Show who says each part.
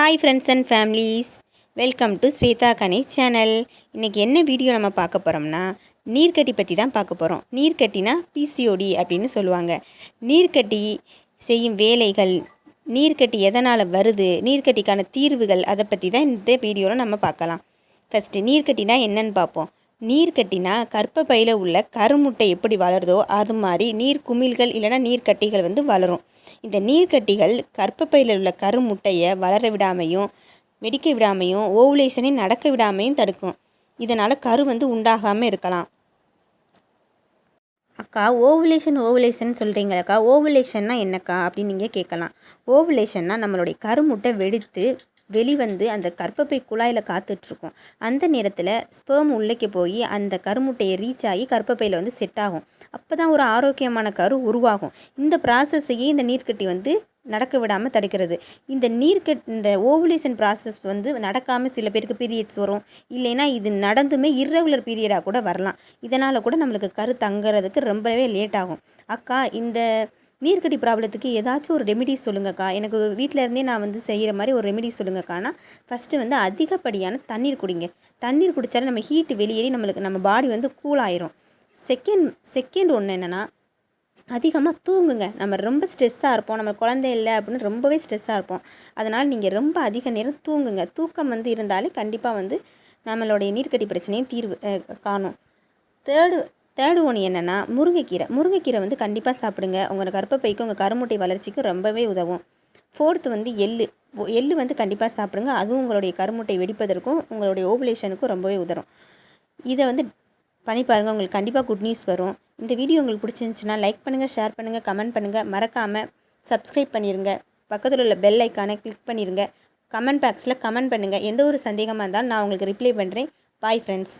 Speaker 1: Hi friends and families welcome to Shweta கணே channel இன்றைக்கி என்ன video நம்ம பார்க்க போகிறோம்னா நீர்க்கட்டி பற்றி தான் பார்க்க போகிறோம் நீர்க்கட்டினா பிசிஓடி அப்படின்னு சொல்லுவாங்க. நீர்க்கட்டி செய்யும் வேலைகள் நீர்க்கட்டி எதனால் வருது நீர்க்கட்டிக்கான தீர்வுகள் அதை பற்றி தான் இந்த வீடியோவில் நம்ம பார்க்கலாம். ஃபஸ்ட்டு நீர்க்கட்டினா என்னன்னு பார்ப்போம். நீர் கட்டினா கற்பப்பையில் உள்ள கருமுட்டை எப்படி வளருதோ அது மாதிரி நீர் குமிழ்கள் இல்லைன்னா நீர்க்கட்டிகள் வந்து வளரும். இந்த நீர்க்கட்டிகள் கற்பப்பையில் உள்ள கருமுட்டையை வளர விடாமையும் வெடிக்க விடாமையும் ஓவுலேஷனை நடக்க விடாமையும் தடுக்கும். இதனால் கரு வந்து உண்டாகாமல் இருக்கலாம். அக்கா ஓவுலேஷன் ஓவுலேஷன் சொல்கிறீங்களக்கா ஓவுலேஷன்னா என்னக்கா அப்படின்னு நீங்கள் கேட்கலாம். ஓவுலேஷன்னா நம்மளுடைய கருமுட்டை வெடித்து வெளிவந்து அந்த கற்பப்பை குழாயில் காத்துட்ருக்கும். அந்த நேரத்தில் ஸ்பெர்ம் உள்ளே போய் அந்த கருமுட்டையை ரீச் ஆகி கர்ப்பப்பையில் வந்து செட் ஆகும். அப்போ தான் ஒரு ஆரோக்கியமான கரு உருவாகும். இந்த ப்ராசஸையே இந்த நீர்க்கட்டி வந்து நடக்க விடாமல் தடுக்கிறது. இந்த நீர்க்கட் இந்த ஓவுலேஷன் ப்ராசஸ் வந்து நடக்காமல் சில பேருக்கு பீரியட்ஸ் வரும். இல்லைன்னா இது நடந்துமே இர்ரெகுலர் பீரியடாக கூட வரலாம். இதனால் கூட நம்மளுக்கு கரு தங்குறதுக்கு ரொம்பவே லேட் ஆகும். அக்கா இந்த நீர்க்கட்டி ப்ராப்ளத்துக்கு ஏதாச்சும் ஒரு ரெமெடி சொல்லுங்கக்கா. எனக்கு வீட்டில் இருந்தே நான் வந்து செய்கிற மாதிரி ஒரு ரெமிடி சொல்லுங்கக்கானா ஃபஸ்ட்டு வந்து அதிகப்படியான தண்ணீர் குடிங்க. தண்ணீர் குடித்தாலும் நம்ம ஹீட்டு வெளியேறி நம்மளுக்கு நம்ம பாடி வந்து கூல் ஆயிரும். செகண்ட் செகண்ட் ஒன்று என்னென்னா அதிகமாக தூங்குங்க. நம்ம ரொம்ப ஸ்ட்ரெஸ்ஸாக இருப்போம். நம்ம குழந்தை இல்லை அப்படின்னு ரொம்பவே ஸ்ட்ரெஸ்ஸாக இருப்போம். அதனால் நீங்கள் ரொம்ப அதிக நேரம் தூங்குங்க. தூக்கம் வந்து இருந்தாலே கண்டிப்பாக வந்து நம்மளுடைய நீர்க்கட்டி பிரச்சனையும் தீர்வு காணும். தேர்டு தேர்ட் ஒன் என்னென்னா முருங்கைக்கீரை. முருங்கைக்கீரை வந்து கண்டிப்பாக சாப்பிடுங்க. உங்கள் கர்ப்பப்பைக்கும் உங்கள் கருமுட்டை வளர்ச்சிக்கும் ரொம்பவே உதவும். ஃபோர்த்து வந்து எள்ளு. எள்ளு வந்து கண்டிப்பாக சாப்பிடுங்க. அதுவும் உங்களுடைய கருமுட்டை வெடிப்பதற்கும் உங்களுடைய ஓபுலேஷனுக்கும் ரொம்பவே உதவும் இதை வந்து பண்ணி பாருங்கள் உங்களுக்கு கண்டிப்பாக குட் நியூஸ் வரும். இந்த வீடியோ உங்களுக்கு பிடிச்சிருந்துச்சுன்னா லைக் பண்ணுங்கள் ஷேர் பண்ணுங்கள் கமெண்ட் பண்ணுங்கள் மறக்காமல் சப்ஸ்கிரைப் பண்ணிடுங்க பக்கத்தில் உள்ள பெல் ஐக்கானை கிளிக் பண்ணிடுங்க கமெண்ட் பாக்ஸில் கமெண்ட் பண்ணுங்கள் எந்த ஒரு சந்தேகமாக இருந்தாலும் நான் உங்களுக்கு ரிப்ளை பண்ணுறேன் பாய் ஃப்ரெண்ட்ஸ்